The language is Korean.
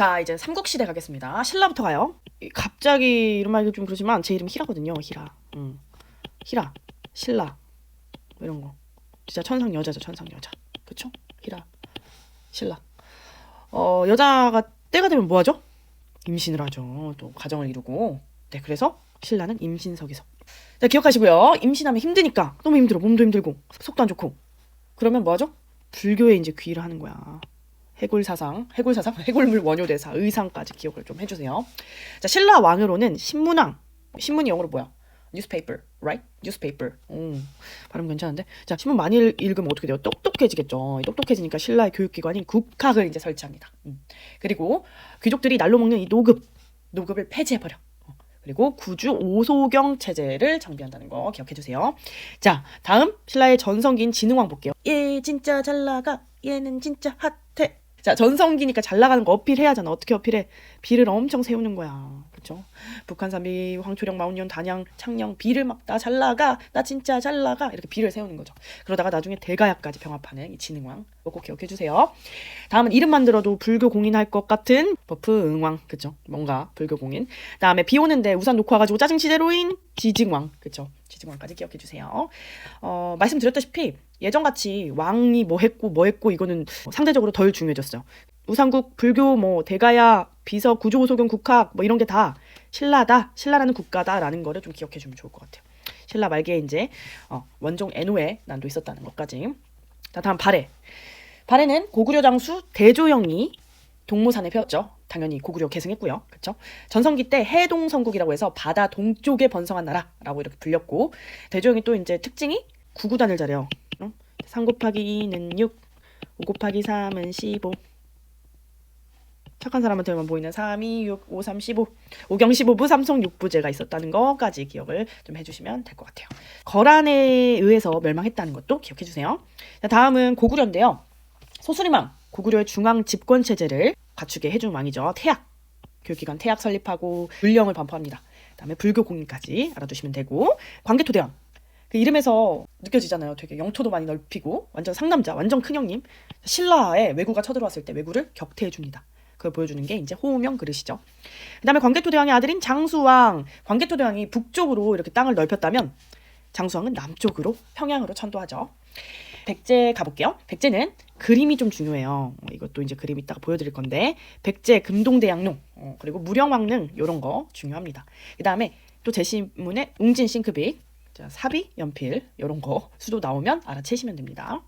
자 이제 삼국시대 가겠습니다. 신라부터 가요. 이- 갑자기 이런 말이 좀 그러지만 제 이름 히라거든요. 히라. 음. 히라. 신라. 뭐 이런 거. 진짜 천상 여자죠. 천상 여자. 그쵸? 히라. 신라. 어 여자가 때가 되면 뭐 하죠? 임신을 하죠. 또 가정을 이루고. 네 그래서 신라는 임신석에서. 자 기억하시고요. 임신하면 힘드니까 너무 힘들어. 몸도 힘들고 속도 안 좋고. 그러면 뭐 하죠? 불교에 이제 귀의를 하는 거야. 해골 사상, 해골 사상, 해골물 원효대사, 의상까지 기억을 좀 해주세요. 자, 신라 왕으로는 신문왕, 신문이 영어로 뭐야? newspaper, right? newspaper. 오, 발음 괜찮은데? 자, 신문 많이 읽- 읽으면 어떻게 돼요? 똑똑해지겠죠. 똑똑해지니까 신라의 교육기관인 국학을 이제 설치합니다. 음. 그리고 귀족들이 날로 먹는 이 노급, 노급을 폐지해버려. 어, 그리고 구주 오소경 체제를 정비한다는 거 기억해 주세요. 자, 다음 신라의 전성기인 진흥왕 볼게요. 얘 진짜 잘 나가. 얘는 진짜 핫해. 자, 전성기니까 잘 나가는 거 어필해야 하잖아. 어떻게 어필해? 비를 엄청 세우는 거야. 그쵸? 북한 삼비, 황초령, 마운년, 단양, 창녕, 비를 막 나 잘 나가. 나 진짜 잘 나가. 이렇게 비를 세우는 거죠. 그러다가 나중에 대가야까지 병합하는 이 진흥왕. 꼭 기억해 주세요. 다음은 이름만 들어도 불교 공인할 것 같은 버프 응왕. 그쵸? 뭔가 불교 공인. 다음에 비 오는데 우산 놓고 와가지고 짜증시대로인 지징왕. 그쵸? 지징왕까지 기억해 주세요. 어, 말씀드렸다시피 예전같이 왕이 뭐 했고 뭐 했고 이거는 상대적으로 덜 중요해졌어요. 우상국 불교 뭐 대가야 비서 구조 소경 국학 뭐 이런 게 다 신라다 신라라는 국가다라는 거를 좀 기억해 주면 좋을 것 같아요. 신라 말기에 이제 어, 원종 애노의 난도 있었다는 것까지. 자 다음 발해. 발해는 고구려 장수 대조영이 동무산에 펴었죠. 당연히 고구려 계승했고요. 그렇죠? 전성기 때 해동 성국이라고 해서 바다 동쪽에 번성한 나라라고 이렇게 불렸고 대조영이 또 이제 특징이 구구단을 잘해요. 어? 3 곱하기 2는 6, 5 곱하기 3은 15. 착한 사람한테만 보이는 3, 2, 6, 5, 3, 15. 오경 15부, 삼성 6부제가 있었다는 거까지 기억을 좀 해주시면 될 것 같아요. 거란에 의해서 멸망했다는 것도 기억해 주세요. 자, 다음은 고구려인데요. 소수리망, 고구려의 중앙 집권 체제를 갖추게 해준 왕이죠. 태약, 교육기관 태약 설립하고 율령을 반포합니다. 그 다음에 불교 공인까지 알아두시면 되고 광개토대왕. 그 이름에서 느껴지잖아요. 되게 영토도 많이 넓히고 완전 상남자, 완전 큰 형님. 신라에 왜구가 쳐들어왔을 때 왜구를 격퇴해 줍니다. 그걸 보여주는 게 이제 호우명 그릇이죠. 그다음에 광개토대왕의 아들인 장수왕. 광개토대왕이 북쪽으로 이렇게 땅을 넓혔다면 장수왕은 남쪽으로 평양으로 천도하죠. 백제 가볼게요. 백제는 그림이 좀 중요해요. 어, 이것도 이제 그림 이따가 보여드릴 건데 백제 금동대양룡 어, 그리고 무령왕릉 이런 거 중요합니다. 그 다음에 또 제시문에 웅진 싱크빅 자, 사비 연필 이런 거 수도 나오면 알아채시면 됩니다.